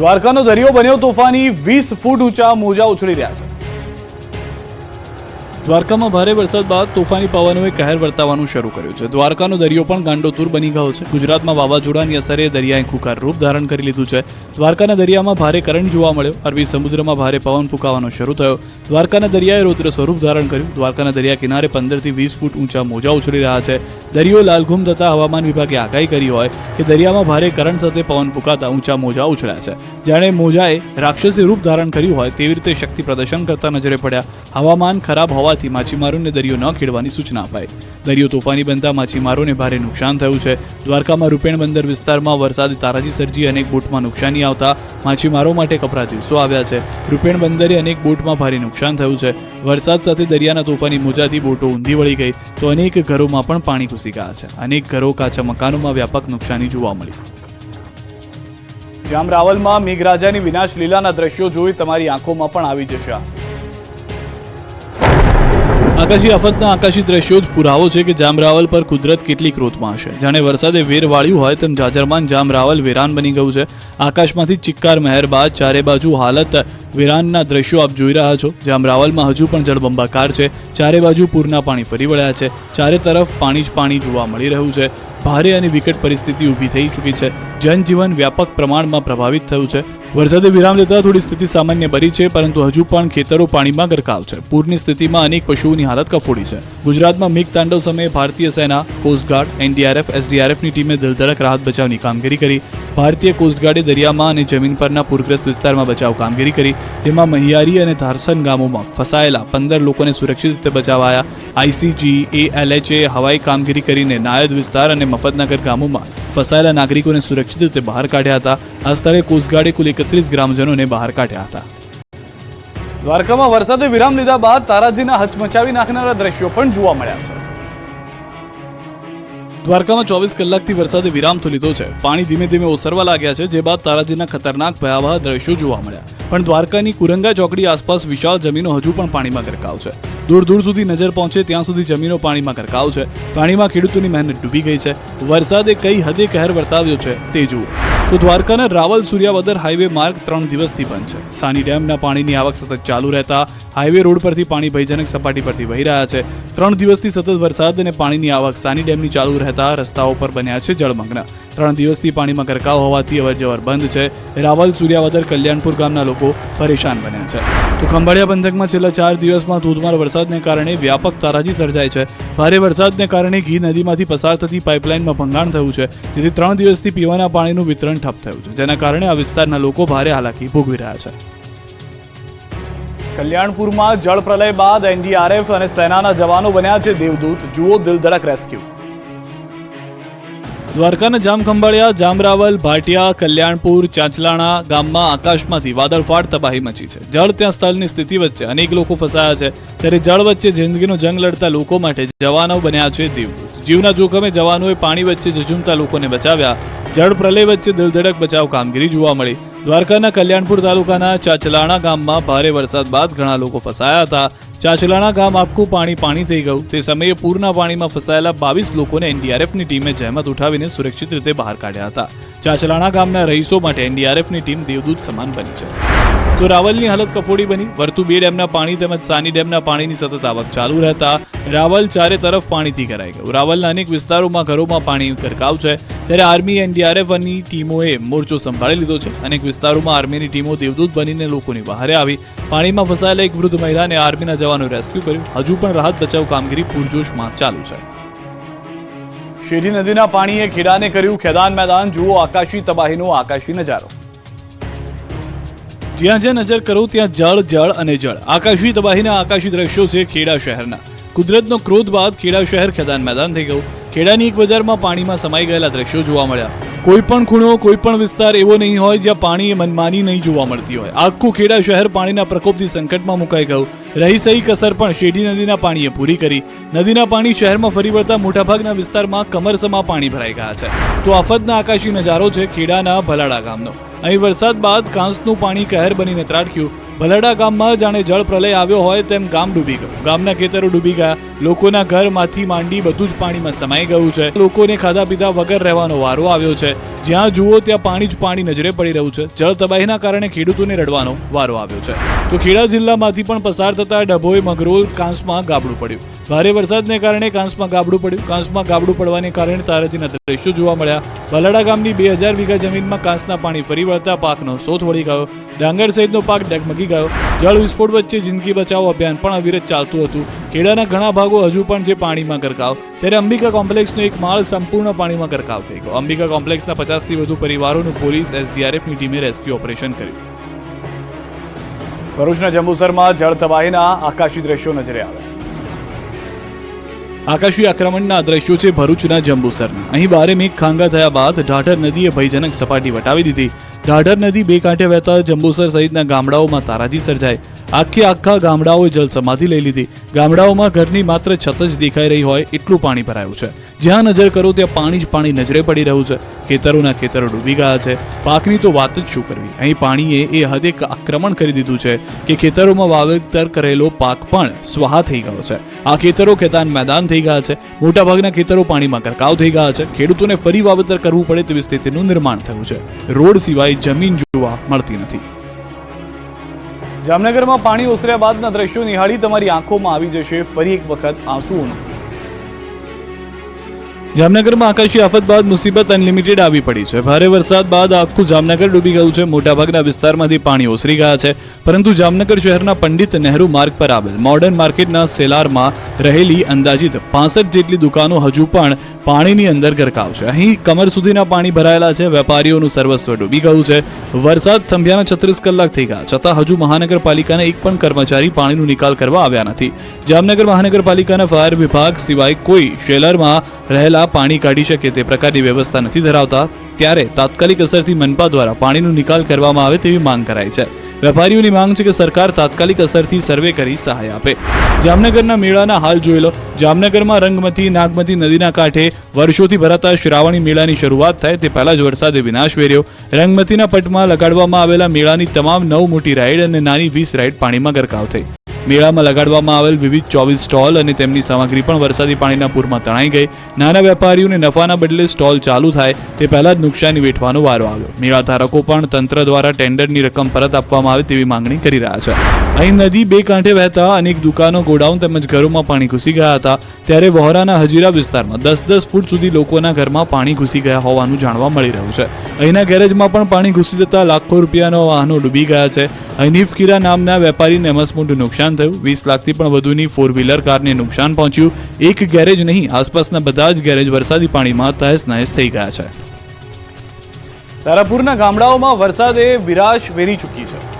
દ્વારકાનો દરિયો બન્યો તોફાની વીસ ફૂટ ઊંચા મોજા ઉછળી રહ્યા છે. દ્વારકામાં ભારે વરસાદ બાદ તોફાની પવનોએ કહેર વર્તાવાનું શરૂ કર્યું છે. દ્વારકાનો દરિયો પણ ગાંડોતુર બની ગયો છે. ગુજરાતમાં વાવાઝોડાની અસરે દરિયાએ ખુખાર રૂપ ધારણ કરી લીધું છે. દ્વારકાના દરિયામાં ભારે કરંટ જોવા મળ્યો. અરબી સમુદ્રમાં ભારે પવન ફૂંકાવાનો શરૂ થયો. દ્વારકાના દરિયાએ રૌદ્ર સ્વરૂપ ધારણ કર્યું. દ્વારકાના દરિયા કિનારે પંદરથી વીસ ફૂટ ઊંચા મોજા ઉછળી રહ્યા છે. દરિયો લાલઘુમ થતા હવામાન વિભાગે આગાહી કરી હોય કે દરિયામાં ભારે કરંટ સાથે પવન ફૂંકાતા ઊંચા મોજા ઉછળ્યા છે. જાણે મોજાએ રાક્ષસી રૂપ ધારણ કર્યું હોય તેવી રીતે શક્તિ પ્રદર્શન કરતા નજરે પડ્યા. હવામાન ખરાબ હોવાથી માછીમારોને દરિયો ન ખેડવાની સૂચના અપાઈ. દરિયો તોફાની બનતા માછીમારોને ભારે નુકસાન થયું છે. દ્વારકામાં રૂપેણ બંદર વિસ્તારમાં વરસાદે, તારાજી સર્જી અનેક બોટમાં નુકસાની આવતા માછીમારો માટે કપરા દિવસો આવ્યા છે. રૂપેણ બંદરે અનેક બોટમાં ભારે નુકસાન થયું છે. વરસાદ સાથે દરિયાના તોફાની મોજાથી બોટો ઊંધી વળી ગઈ તો અનેક ઘરોમાં પણ પાણી ઘૂસી ગયા છે. અનેક ઘરો, કાચા મકાનોમાં વ્યાપક નુકસાની જોવા મળી. જામ રાવલમાં મેઘરાજાની વિનાશ લીલાના દ્રશ્યો જોઈ તમારી આંખોમાં પણ આવી જશે આંસુ. આકાશી આફતના આકાશી દ્રશ્યો જ પુરાવો છે કે જામરાવલ પર કુદરત કેટલી ક્રોધમાં હશે જાણે વરસાદે વેર વાળ્યું હોય તેમ જાજરમાન જામરાવલ વેરાન બની ગયું છે. આકાશમાંથી ચિક્કાર મહેર બાદ ચારે બાજુ હાલત વેરાનના દ્રશ્યો આપ જોઈ રહ્યા છો. જામરાવલમાં હજુ પણ જળબંબાકાર છે. ચારે બાજુ પૂરના પાણી ફરી વળ્યા છે. ચારે તરફ પાણી જ પાણી જોવા મળી રહ્યું છે. ભારે અને વિકટ પરિસ્થિતિ ઊભી થઈ ચૂકી છે. જનજીવન વ્યાપક પ્રમાણમાં પ્રભાવિત થયું છે. વરસાદે વિરામ લેતા થોડી સ્થિતિ સામાન્ય બની છે, પરંતુ હજુ પણ ખેતરો પાણીમાં ગરકાવ છે. પૂરની સ્થિતિમાં અનેક પશુઓની હાલત કફોડી છે. ગુજરાતમાં મિગ તાંડવ સમયે ભારતીય સેના કોસ્ટગાર્ડ એનડીઆરએફ એસડીઆરએફની ટીમે દલધડક રાહત બચાવની કામગીરી કરી. ભારતીય કોસ્ટગાર્ડે દરિયામાં અને જમીન પરના પૂરગ્રસ્ત વિસ્તારમાં બચાવ કામગીરી કરી, જેમાં મહિયારી અને ધારસન ગામોમાં ફસાયેલા પંદર લોકોને સુરક્ષિત રીતે બચાવાયા. આઈસીજી, એએલએચએ, હવાઈ કામગીરી કરીને નાયદ વિસ્તાર અને મફતનગર ગામોમાં ફસાયેલા નાગરિકોને સુરક્ષિત રીતે બહાર કાઢ્યા હતા. આ સ્થળે કોસ્ટગાર્ડે કુલ એકત્રીસ ગ્રામજનોને બહાર કાઢ્યા હતા. દ્વારકામાં વરસાદે વિરામ લીધા બાદ તારાજીના હચમચાવી નાખનારા દ્રશ્યો પણ જોવા મળ્યા છે. દ્વારકામાં ચોવીસ કલાકથી વરસાદે વિરામ તો લીધો છે. પાણી ધીમે ધીમે ઓસરવા લાગ્યા છે, જે બાદ તારાજીના ખતરનાક ભયાવહ દ્રશ્યો જોવા મળ્યા. પણ દ્વારકાની કુરંગા ચોકડી આસપાસ વિશાળ જમીનો હજુ પણ પાણીમાં ગરકાવ છે. દૂર દૂર સુધી નજર પહોંચે ત્યાં સુધી જમીનો પાણીમાં ગરકાવ છે. પાણીમાં ખેડૂતોની મહેનત ડૂબી ગઈ છે. વરસાદે કઈ હદે કહેર વર્તાવ્યો છે તે જુઓ. તો દ્વારકાના રાવલ સૂર્યાવદર હાઈવે માર્ગ ત્રણ દિવસથી બંધ છે. સાની ડેમના પાણીની આવક સતત ચાલુ રહેતા હાઈવે રોડ પરથી પાણી ભયજનક સપાટી પરથી વહી રહ્યા છે. ત્રણ દિવસથી સતત વરસાદ અને પાણીની આવક સાની ડેમની ચાલુ રહેતા રસ્તાઓ પર બન્યા છે જળમગ્ન. ત્રણ દિવસથી પાણીમાં ગરકાવ હોવાથી અવરજવર બંધ છે. રાવલ સૂર્યાવદર કલ્યાણપુર ગામના લોકો પરેશાન બન્યા છે. તો ખંભાળિયા પંથકમાં છેલ્લા ચાર દિવસમાં ધોધમાર વરસાદને કારણે વ્યાપક તારાજી સર્જાય છે. ભારે વરસાદને કારણે ઘી નદીમાંથી પસાર થતી પાઇપલાઇનમાં ભંગાણ થયું છે. જેથી ત્રણ દિવસથી પીવાના પાણીનું વિતરણ ઠપ થયું છે, જેના કારણે આ વિસ્તારના લોકો ભારે હાલાકી ભોગવી રહ્યા છે. કલ્યાણપુરમાં જળ પ્રલય બાદ એનડીઆરએફ અને સેનાના જવાનો બન્યા છે દેવદૂત. જુઓ દિલધડક રેસ્ક્યુ. દ્વારકાના જામખંભાળિયા જામરાવલ, ભાટિયા, કલ્યાણપુર, ચાંચલાણા ગામમાં આકાશમાંથી વાદળફાટ તબાહી મચી છે. જળ ત્યાં સ્થળની સ્થિતિ વચ્ચે અનેક લોકો ફસાયા છે. ત્યારે જળ વચ્ચે જિંદગીનો જંગ લડતા લોકો માટે જવાનો બન્યા છે દેવદૂત. જીવના જોખમે જવાનોએ પાણી વચ્ચે ઝઝુમતા લોકોને બચાવ્યા. જળ પ્રલય વચ્ચે દિલધડક બચાવ કામગીરી જોવા મળી. દ્વારકાના કલ્યાણપુર તાલુકાના ચાચલાણા ગામમાં ભારે વરસાદ બાદ ઘણા લોકો ફસાયા હતા. ચાચલાણા ગામ આખું પાણી પાણી થઈ ગયું. તે સમયે પૂરના પાણીમાં ફસાયેલા બાવીસ લોકોને એનડીઆરએફની ટીમે જહેમત ઉઠાવીને સુરક્ષિત રીતે બહાર કાઢ્યા હતા. ચાચલાણા ગામના રહીશો માટે એનડીઆરએફની ટીમ દેવદૂત સમાન બની છે. તો રાવલની હાલત કફોડી બની. વર્તુ બે ડેમના પાણી તેમજ સાની ડેમના પાણીની સતત આવક ચાલુ રહેતા રાવલ ચારે તરફ પાણીથી ઘરાઈ ગયું. રાવલના અનેક વિસ્તારોમાં ઘરોમાં પાણી ગરકાવ છે. ત્યારે આર્મી એનડીઆરએફની ટીમોએ મોરચો સંભાળી લીધો છે. અનેક વિસ્તારોમાં આર્મીની ટીમો દેવદૂત બનીને લોકોની બહારે આવી. પાણીમાં ફસાયેલા એક વૃદ્ધ મહિલાને આર્મીના જવાનો રેસ્ક્યુ કર્યું. હજુ પણ રાહત બચાવ કામગીરી પૂરજોશમાં ચાલુ છે. શેરી નદીના પાણીએ ખેડાને કર્યું ખેદાન મેદાન. જુઓ આકાશી તબાહીનો આકાશી નજારો. જ્યાં જ્યાં નજર કરો ત્યાં જળ જળ અને જળ. આકાશી તબાહીના આકાશી દ્રશ્યો છે ખેડા શહેરના. કુદરતનો ક્રોધ બાદ ખેડા શહેર ખેદાન મેદાન થઈ ગયું. ખેડાની એક બજારમાં પાણીમાં સમાઈ ગયેલા દ્રશ્યો જોવા મળ્યા. કોઈ પણ ખૂણો, કોઈ પણ વિસ્તાર એવો નહીં હોય જ્યાં પાણી મનમાની નહીં જોવા મળતી હોય. આખું ખેડા શહેર પાણીના પ્રકોપથી સંકટમાં મુકાઈ ગયું. રહી સહી કસર પણ શેઢી નદીના પાણીએ પૂરી કરી. નદીના પાણી શહેરમાં ફરી વળતા મોટાભાગના વિસ્તારમાં કમરસમાં પાણી ભરાઈ ગયા છે. તો આફતના આકાશી નજારો છે ખેડાના ભલાડા ગામનો. અહીં વરસાદ બાદ કાંસનું પાણી કહેર બનીને ત્રાટક્યું. ભલાડા ગામમાં જાણે જળ પ્રલય આવ્યો હોય તેમ ગામ ડૂબી ગયું. ગામના ખેતરો ડૂબી ગયા. લોકોના ઘરમાંથી માંડી બધું જ પાણીમાં સમાઈ ગયું છે. લોકોને ખાધા પીધા વગર રહેવાનો વારો આવ્યો છે. જ્યાં જુઓ ત્યાં પાણી જ પાણી નજરે પડી રહ્યું છે. જળ તબાહીના કારણે ખેડૂતોને રડવાનો વારો આવ્યો છે. તો ખેડા જિલ્લામાંથી પણ પસાર થતા ડભોઈ, મગરોલ, કાંસમાં ગાબડું પડ્યું. ભારે વરસાદને કારણે કાંસમાં ગાબડું પડ્યું. કાંસમાં ગાબડું પડવાને કારણે તારાજીના દ્રશ્યો જોવા મળ્યા. ભલાડા ગામની બે હજાર વીઘા જમીનમાં કાંસના પાણી ફરી વળતા પાકનો સોથ વળી ગયો. ડાંગર સહિતનો પાક ડગમગી ગયો. જળ વિસ્ફોટ વચ્ચે જિંદગી બચાવો અભિયાન પણ અવિરત ચાલતું હતું. ખેડાના ઘણા ભાગો હજુ પણ છે પાણીમાં ગરકાવ. ત્યારે અંબિકા કોમ્પ્લેક્સનો એક માળ સંપૂર્ણ પાણીમાં ગરકાવ થઈ ગયો. અંબિકા કોમ્પ્લેક્સના પચાસથી વધુ પરિવારોનું પોલીસ એસડીઆરએફની ટીમે રેસ્ક્યુ ઓપરેશન કર્યું. ભરૂચના જંબુસરમાં જળ તબાહીના આકાશી દ્રશ્યો નજરે આવ્યા આકાશી આક્રમણના દ્રશ્યો છે ભરૂચના જંબુસરના. અહીં બારે મેઘ ખાંગા થયા બાદ ઢાઢર નદીએ ભયજનક સપાટી વટાવી દીધી. ઢાઢર નદી બે કાંઠે વહેતા જંબુસર સહિતના ગામડાઓમાં તારાજી સર્જાય. આખે આખા ગામડાઓએ જલસમાધિ લઈ લીધી. ગામડાઓમાં ઘરની માત્ર છત જ દેખાઈ રહી હોય એટલું પાણી ભરાયું છે. જ્યાં નજર કરો ત્યાં પાણી જ પાણી નજરે પડી રહ્યું છે. ખેતરોના ખેતરો ડૂબી ગયા છે. પાકની તો વાત જ શું કરવી? અહીં પાણીએ એ હદે આક્રમણ કરી દીધું છે કે ખેતરોમાં વાવેતર કરેલો પાક પણ સ્વાહા થઈ ગયો છે. આ ખેતરો ખેતાન મેદાન થઈ ગયા છે. મોટાભાગના ખેતરો પાણીમાં ગરકાવ થઈ ગયા છે. ખેડૂતોને ફરી વાવેતર કરવું પડે તેવી સ્થિતિનું નિર્માણ થયું છે. રોડ સિવાય જમીન જોવા મળતી નથી. જામનગરમાં પાણી ઓસર્યા બાદના દ્રશ્યો નિહાળી તમારી આંખોમાં આવી જશે ફરી એક વખત આંસુઓનો. જામનગરમાં આકાશી આફત બાદ મુસીબત અનલિમિટેડ આવી પડી છે. ભારે વરસાદ બાદ આખું જામનગર ડૂબી ગયું છે. મોટાભાગના વિસ્તારમાંથી પાણી ઓસરી ગયા છે. પરંતુ જામનગર શહેરના પંડિત નહેરુ માર્ગ પર આવેલ મોડર્ન માર્કેટના સેલારમાં રહેલી અંદાજિત પાસઠ જેટલી દુકાનો હજુ પણ પાણીની અંદર ગરકાવ છે. અહીં કમર સુધીના પાણી ભરાયેલા છે, વેપારીઓનું સર્વસ્વ ડૂબી ગયું છે. વરસાદ થંભ્યાના છત્રીસ કલાક થઈ ગયા. છતાં હજુ મહાનગરપાલિકાના એક પણ કર્મચારી પાણીનો નિકાલ કરવા આવ્યા નથી. જામનગર મહાનગરપાલિકાના ફાયર વિભાગ સિવાય કોઈ શેલરમાં રહેલા પાણી કાઢી શકે તે પ્રકારની વ્યવસ્થા નથી ધરાવતા. ત્યારે તાત્કાલિક અસરથી મનપા દ્વારા પાણીનો નિકાલ કરવામાં આવે તેવી માંગ કરાઈ છે. વેપારીઓની માંગ છે કે સરકાર તાત્કાલિક અસરથી સર્વે કરી સહાય આપે. જામનગરના મેળાના હાલ જોઈ લો. જામનગરમાં રંગમતી, નાગમતી નદીના કાંઠે વર્ષોથી ભરાતા શ્રાવણી મેળાની શરૂઆત થાય તે પહેલા જ વરસાદે વિનાશ વેર્યો. રંગમતીના પટમાં લગાડવામાં આવેલા મેળાની તમામ નવ મોટી રાઈડ અને નાની વીસ રાઈડ પાણીમાં ગરકાવ થઈ. મેળામાં લગાડવામાં આવેલ વિવિધ ચોવીસ સ્ટોલ અને તેમની સામગ્રી પણ વરસાદી પાણીના પૂરમાં તણાઈ ગઈ. નાના વેપારીઓને નફાના બદલે સ્ટોલ ચાલુ થાય તે પહેલા જ નુકસાની વેઠવાનો વારો આવ્યો. મેળા ધારકો પણ તંત્ર દ્વારા ટેન્ડરની રકમ પરત આપવામાં આવે તેવી માંગણી કરી રહ્યા છે. અહીં નદી બે કાંઠે વહેતા અનેક દુકાનો, ગોડાઉન તેમજ ઘરોમાં પાણી ઘૂસી ગયા હતા. ત્યારે વહોરાના હજીરા વિસ્તારમાં દસ દસ ફૂટ સુધી લોકોના ઘરમાં પાણી ઘૂસી ગયા હોવાનું જાણવા મળી રહ્યું છે. અહીંના ગેરેજમાં પણ પાણી ઘૂસી જતા લાખો રૂપિયાના વાહનો ડૂબી ગયા છે. હનીફ કીરા નામના વેપારીને મસમોટું નુકસાન થયું. વીસ લાખથી પણ વધુની ફોર વ્હીલર કારને નુકસાન પહોંચ્યું. એક ગેરેજ નહીં, આસપાસના બધા જ ગેરેજ વરસાદી પાણીમાં તહેસ નહેસ થઈ ગયા છે. તારાપુરના ગામડાઓમાં વરસાદે વિરાશ વેરી ચૂકી છે.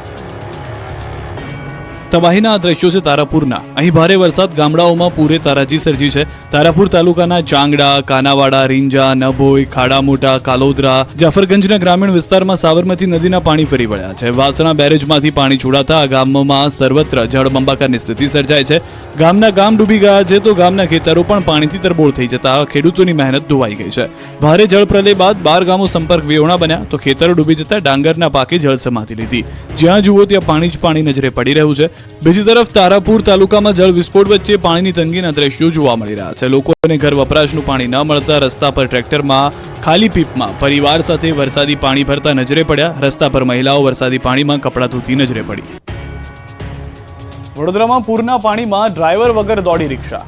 તબાહીના આ દ્રશ્યો છે તારાપુરના. અહીં ભારે વરસાદ ગામડાઓમાં પૂરે તારાજી સર્જી છે. તારાપુર તાલુકાના ચાંગડા, કાનાવાડા, રીંજા, નભોઈ ખાડા મોટા કાલોદરા, જાફરગંજના ગ્રામીણ વિસ્તારમાં સાબરમતી નદીના પાણી ફરી વળ્યા છે. વાસણા બેરેજમાંથી પાણી છોડાતા આ ગામોમાં સર્વત્ર જળબંબાકારની સ્થિતિ સર્જાય છે. ગામના ગામ ડૂબી ગયા છે તો ગામના ખેતરો પણ પાણીથી તરબોળ થઈ જતા ખેડૂતોની મહેનત ધોવાઈ ગઈ છે. ભારે જળ પ્રલય બાદ બાર ગામો સંપર્ક વિહોણા બન્યા તો ખેતરો ડૂબી જતા ડાંગરના પાકે જળ સમાતી લીધી. જ્યાં જુઓ ત્યાં પાણી જ પાણી નજરે પડી રહ્યું છે. બીજી તરફ તારાપુર તાલુકામાં જળ વિસ્ફોટ વચ્ચે પાણીની તંગીના દ્રશ્યો જોવા મળી રહ્યા છે. લોકોને ઘર વપરાશનું પાણી ન મળતા રસ્તા પર ટ્રેક્ટરમાં ખાલી પીપમાં પરિવાર સાથે વરસાદી પાણી ભરતા નજરે પડ્યા. રસ્તા પર મહિલાઓ વરસાદી પાણીમાં કપડાં ધોતી નજરે પડી. વડોદરામાં પૂરના પાણીમાં ડ્રાઈવર વગર દોડી રિક્ષા.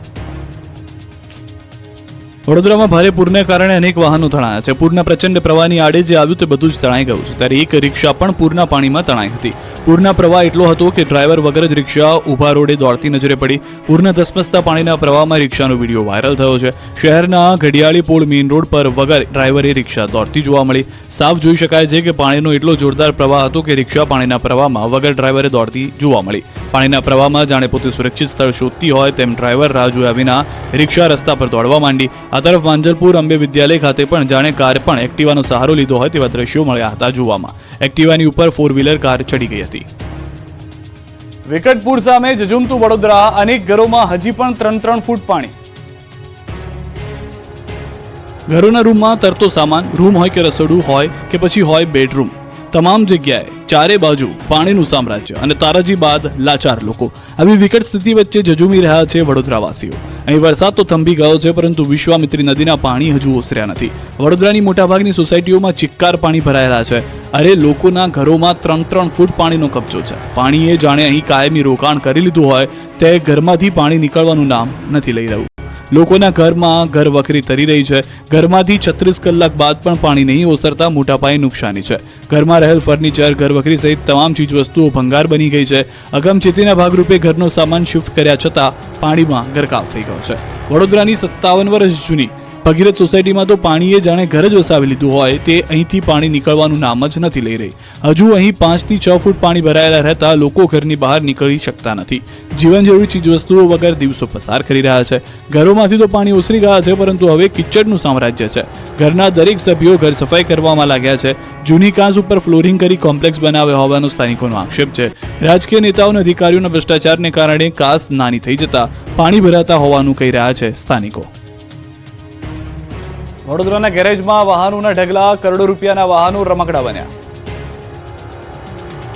વડોદરામાં ભારે પૂરને કારણે અનેક વાહનો તણાયા છે. પૂરના પ્રચંડ પ્રવાહની આડે જે આવ્યું તે બધું જ તણાઈ ગયું છે. ત્યારે એક રિક્ષા પણ પૂરના પાણીમાં તણાઈ હતી. પૂરના પ્રવાહ એટલો હતો કે ડ્રાઈવર વગર જ રિક્ષા ઊભા રોડે દોડતી નજરે પડી. પૂરના ધસમસતા પાણીના પ્રવાહમાં રિક્ષાનો વીડિયો વાયરલ થયો છે. શહેરના ઘડિયાળી પોળ મેઇન રોડ પર વગર ડ્રાઈવરે રિક્ષા દોડતી જોવા મળી. સાફ જોઈ શકાય છે કે પાણીનો એટલો જોરદાર પ્રવાહ હતો કે રિક્ષા પાણીના પ્રવાહમાં વગર ડ્રાઈવરે દોડતી જોવા મળી. પાણીના પ્રવાહમાં જાણે પોતે સુરક્ષિત સ્થળ શોધતી હોય તેમ ડ્રાઈવર રાહ જોયા વિના રિક્ષા રસ્તા પર દોડવા માંડી. આ તરફ માંજલપુર અંબે વિદ્યાલય ખાતે પણ જાણે કાર પણ એક્ટિવાનો સહારો લીધો હોય તેવા દ્રશ્યો મળ્યા હતા જોવામાં. એક્ટિવાની ઉપર ફોર વ્હીલર કાર ચડી ગઈ હતી. વિકટપુર સામે જજુમતું વડોદરા અનેક ઘરોમાં હજી પણ ત્રણ ત્રણ ફૂટ પાણી. ઘરોના રૂમમાં તરતો સામાન, રૂમ હોય કે રસોડું હોય કે પછી હોય બેડરૂમ. તમામ જગ્યાએ ચારે બાજુ પાણીનું સામ્રાજ્ય અને તારાજી બાદ લાચાર લોકો. આવી વિકટ સ્થિતિ વચ્ચે જજુમી રહ્યા છે વડોદરાવાસીઓ. અહીં વરસાદ તો થંભી ગયો છે, પરંતુ વિશ્વામિત્રી નદીના પાણી હજુ ઓસર્યા નથી. વડોદરાની મોટાભાગની સોસાયટીઓમાં ચિક્કાર પાણી ભરાયેલા છે. અરે, લોકોના ઘરોમાં ત્રણ ત્રણ ફૂટ પાણીનો કબજો છે. પાણીએ જાણે અહીં કાયમી રોકાણ કરી લીધું હોય, તે ઘરમાંથી પાણી નીકળવાનું નામ નથી લઈ રહ્યું. લોકોના ઘરમાં ઘર વખરી તરી રહી છે. ઘરમાંથી છત્રીસ કલાક બાદ પણ પાણી નહીં ઓસરતા મોટા પાયે નુકસાની છે. ઘરમાં રહેલ ફર્નિચર, ઘર વખરી સહિત તમામ ચીજવસ્તુઓ ભંગાર બની ગઈ છે. અગમચેતીના ભાગરૂપે ઘરનો સામાન શિફ્ટ કર્યા છતાં પાણીમાં ગરકાવ થઈ ગયો છે. વડોદરાની સત્તાવન વર્ષ જૂની ભગીરથ સોસાયટીમાં તો પાણીએ જાણે ઘર જ વસાવી લીધું હોય, તે અહીંથી પાણી નીકળવાનું નામ જ નથી લઈ રહી. હજુ અહીં પાંચથી છ ફૂટ પાણી ભરાયેલા રહેતા લોકો ઘરની બહાર નીકળી શકતા નથી. જીવન જરૂરી ચીજવસ્તુઓ વગર દિવસો પસાર કરી રહ્યા છે. ઘરોમાંથી તો પાણી ઓસરી ગયા છે, પરંતુ હવે કિચડનું સામ્રાજ્ય છે. ઘરના દરેક સભ્યો ઘર સફાઈ કરવામાં લાગ્યા છે. જૂની કાચ ઉપર ફ્લોરિંગ કરી કોમ્પ્લેક્સ બનાવ્યા હોવાનો સ્થાનિકોનો આક્ષેપ છે. રાજકીય નેતાઓ અને અધિકારીઓના ભ્રષ્ટાચારને કારણે કાસ નાની થઈ જતા પાણી ભરાતા હોવાનું કહી રહ્યા છે સ્થાનિકો. વડોદરાના ગેરેજમાં વાહનોના ઢગલા, કરોડો રૂપિયાના વાહનો રમકડા બન્યા.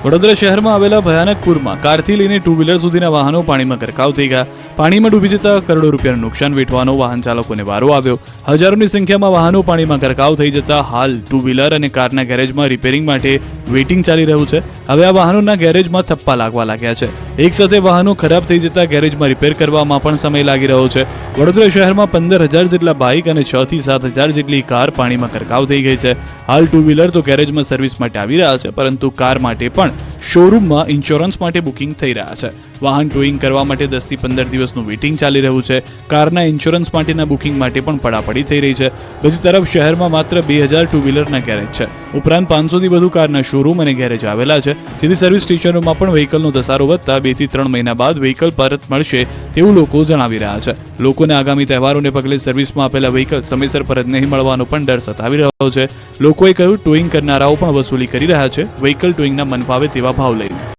વડોદરા શહેરમાં આવેલા ભયાનક પૂરમાં કારથી લઈને ટુ વ્હીલર સુધીના વાહનો પાણીમાં ગરકાવ થઈ ગયા. પાણીમાં ડૂબી જતા કરોડો રૂપિયાનું નુકસાન વેઠવાનો વાહન ચાલકોને વારો આવ્યો. હજારોની સંખ્યામાં વાહનો પાણીમાં ગરકાવ થઈ જતા હાલ ટુ વ્હીલર અને કારના ગેરેજમાં રિપેરિંગ માટે વેઇટિંગ ચાલી રહ્યું છે. હવે આ વાહનોના ગેરેજમાં થપ્પા લાગવા લાગ્યા છે. એક સાથે વાહનો ખરાબ થઈ જતા ગેરેજમાં રિપેર કરવામાં પણ સમય લાગી રહ્યો છે. વડોદરા શહેરમાં પંદર હજાર જેટલા બાઇક અને છ થી સાત હજાર જેટલી કાર પાણીમાં ગરકાવ થઈ ગઈ છે. હાલ ટુ વ્હીલર તો ગેરેજમાં સર્વિસ માટે આવી રહ્યા છે, પરંતુ કાર માટે પણ શોરૂમમાં ઇન્સ્યોરન્સ માટે બુકિંગ થઈ રહ્યા છે. વાહન ટોઈંગ કરવા માટે દસથી પંદર દિવસનું વેઇટિંગ ચાલી રહ્યું છે. કારના ઇન્સ્યોરન્સ માટેના બુકિંગ માટે પણ પડાપડી થઈ રહી છે. બીજી તરફ શહેરમાં માત્ર બે હજાર ટુ વ્હીલરના ગેરેજ છે. ઉપરાંત પાંચસોથી વધુ કારના શોરૂમ અને ગેરેજ આવેલા છે. જેથી સર્વિસ સ્ટેશનોમાં પણ વ્હીકલનો ધસારો વધતા બેથી ત્રણ મહિના બાદ વ્હીકલ પરત મળશે તેવું લોકો જણાવી રહ્યા છે. લોકોને આગામી તહેવારોને પગલે સર્વિસમાં આપેલા વ્હીકલ સમયસર પરત નહીં મળવાનો પણ ડર સતાવી રહ્યો છે. લોકોએ કહ્યું ટોઈંગ કરનારાઓ પણ વસૂલી કરી રહ્યા છે. વ્હીકલ ટોઈંગના મનફાવે તેવા ભાવ લઈને.